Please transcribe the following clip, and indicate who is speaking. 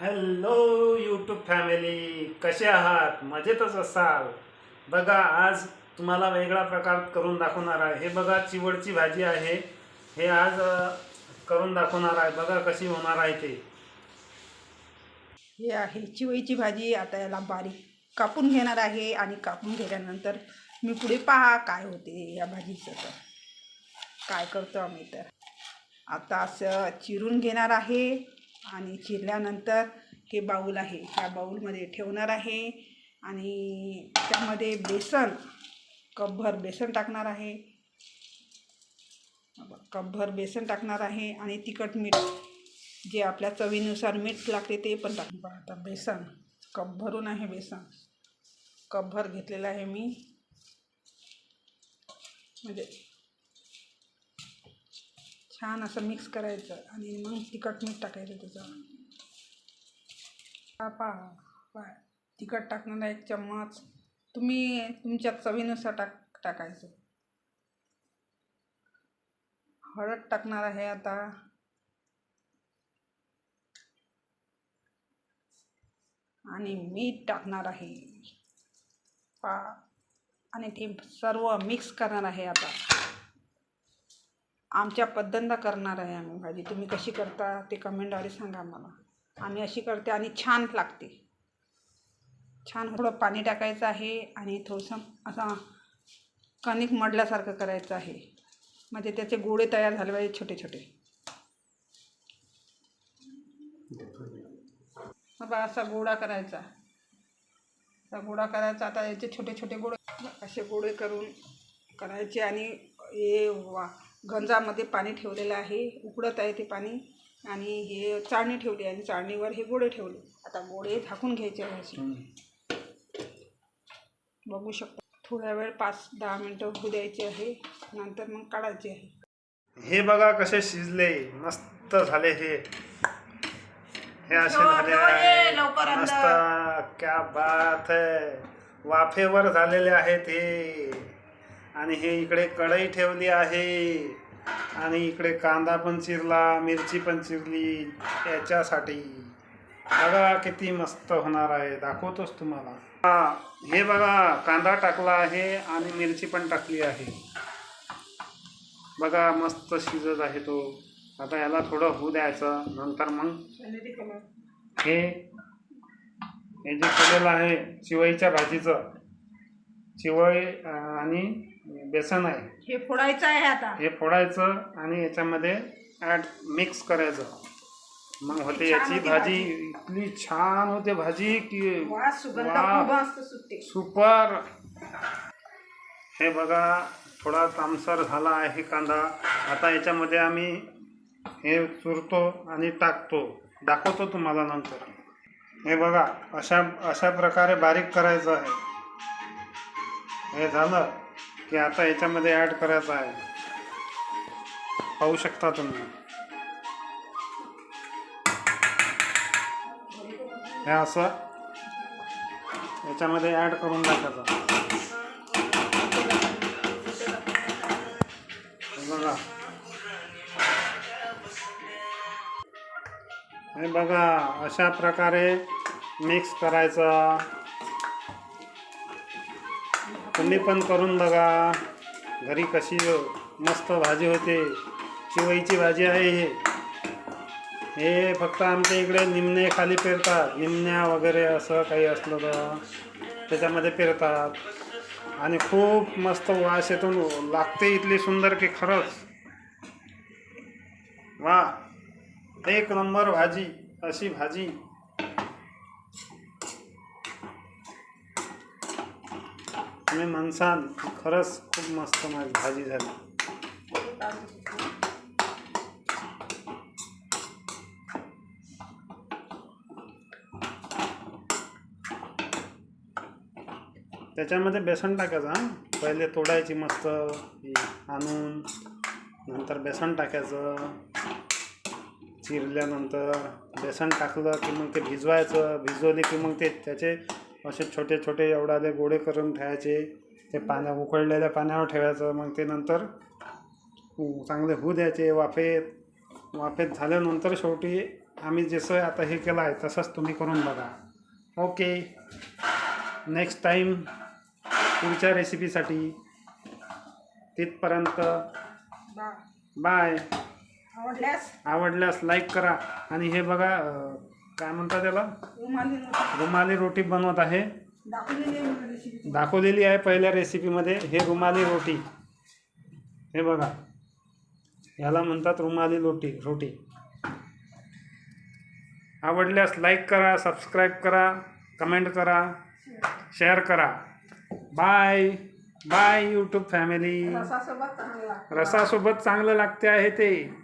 Speaker 1: Hello YouTube family कसे आहात? मजेतच असाल? बघा आज तुम्हाला वेगळा प्रकार करून दाखवणार आहे. हे बघा चिवडची भाजी आहे. हे आज करून दाखवणार आहे. बघा कशी होणार आहे ते.
Speaker 2: हे आहे चिवळीची भाजी. आता याला बारीक कापून घेणार आहे आणि कापून घेतल्यानंतर मी पुढे पहा काय होते या भाजीचं तर. काय करतो आम्ही तर. आता असं चिरून घेणार आहे. आणि चिरल्यानंतर हे बाऊल आहे. ह्या बाऊलमध्ये ठेवणार आहे. आणि त्यामध्ये बेसन कपभर बेसन टाकणार आहे. कपभर बेसन टाकणार आहे आणि तिखट मीठ जे आपल्या चवीनुसार मीठ लागते ते पण टाक आता बेसन कप भरून आहे बेसन. कपभर घेतलेलं आहे मी. म्हणजे छान असं मिक्स करायचं आणि मग तिखट मीठ टाकायचं त्याच्यावर पहा पहा तिखट टाकणारा एक चम्मच. तुम्ही तुमच्या चवीनुसार टाक टाकायचं. हळद टाकणार आहे आता. आणि मीठ टाकणार आहे. पा. आणि ते सर्व मिक्स करणार आहे आता. आमच्या पद्धतीनं करणार आहे आम्ही भाजी. तुम्ही कशी करता ते कमेंटद्वारे सांगा मला आम्ही अशी करते आणि छान लागते. छान थोडं पाणी टाकायचं आहे आणि थोडंसं असं कणिक मडल्यासारखं करायचं आहे. म्हणजे त्याचे गोळे तयार झाले पाहिजे छोटे छोटे. बा असा गोळा करायचा. असा गोळा करायचा. आता याचे छोटे छोटे गोळे असे गोळे करून करायचे आणि हे वा. गंजामध्ये पाणी ठेवलेलं आहे. उकडत आहे ते पाणी. आणि हे चाळणी ठेवली आणि चाळणीवर हे गोळे ठेवले. आता गोळे झाकून घ्यायचे आहे असे. बघू शकता. थोड्या वेळ पाच दहा मिनटं होऊ द्यायचे आहे. नंतर मग काढायचे आहे.
Speaker 1: हे बघा कसे शिजले. मस्त झाले हे. हे असे झाले
Speaker 2: हे.
Speaker 1: मस्त. क्या बात है. वाफेवर झालेले आहेत हे. आणि हे इकडे कढई ठेवली आहे. आणि इकडे कांदा पण चिरला मिरची पण चिरली याच्यासाठी. बघा किती मस्त होणार आहे दाखवतोच तुम्हाला. हा हे बघा कांदा टाकला आहे आणि मिरची पण टाकली आहे. बघा मस्त शिजत आहे तो. आता याला थोडं होऊ द्यायचं नंतर मग हे हे जे केलेलं आहे चिवईच्या भाजीचं. चिवई अं, आणि बेसन आहे.
Speaker 2: हे फोडायचं आहे आता.
Speaker 1: हे फोडायचं आणि याच्यामध्ये ॲड मिक्स करायचं. मग होते याची भाजी. इतकी छान होते भाजी की
Speaker 2: वा सुगंध
Speaker 1: वा.
Speaker 2: खूप मस्त सुटते
Speaker 1: सुपर. हे बघा थोडा तामसर झाला आहे कांदा. आता याच्यामध्ये आम्ही हे चुरतो आणि टाकतो. दाखवतो तुम्हाला नंतर. हे बघा अशा अशा प्रकारे बारीक करायचं आहे. हे झालं की आता याच्यामध्ये ॲड करायचं आहे. पाहू शकता तुम्ही. हे असं याच्यामध्ये ॲड करून टाकायचं. बघा. हे बघा अशा प्रकारे मिक्स करायचं. तुम्ही पण करून बघा. घरी कशी मस्त भाजी होते. शिवईची भाजी आहे हे. हे फक्त आमच्या इकडे निमणे खाली पेरतात. निमण्या वगैरे असं काही असलं तर त्याच्यामध्ये पेरतात. आणि खूप मस्त वास येतून लागते इथली सुंदर की खरंच. वा. एक नंबर भाजी. अशी भाजी. तुम्ही माणसान खरंच खूप मस्त माझी भाजी झाली. त्याच्यामध्ये बेसन टाकायचं हां. पहिले तोडायची मस्त आणून नंतर बेसन टाकायचं. चिरल्यानंतर बेसन टाकलं की मग ते भिजवायचं भिजवले की मग ते त्याचे असे छोटे छोटे एवढाले गोळे करून ठेवायचे. ते पाण्या उकळलेल्या पाण्यावर ठेवायचं. मग ते नंतर चांगले होऊ द्यायचे. वाफेत वाफेत झाल्यानंतर शेवटी आम्ही जसं आता हे केलं आहे तसंच तुम्ही करून बघा. ओके. नेक्स्ट टाईम पुढच्या रेसिपीसाठी तिथपर्यंत. बाय.
Speaker 2: आवडल्यास?
Speaker 1: आवडल्यास लाईक करा. आणि हे बघा काय म्हणतात त्याला?
Speaker 2: रुमाली रोटी.
Speaker 1: रुमाली रोटी बनवत आहे.
Speaker 2: दाखवलेली आहे
Speaker 1: पहिल्या रेसिपीमध्ये हे रुमाली रोटी. हे बघा. याला म्हणतात रुमाली रोटी रोटी. आवडल्यास लाईक करा सबस्क्राईब करा कमेंट करा शेअर करा. बाय बाय यूट्यूब फॅमिली रसासोबत चांगलं लागते आहे ते.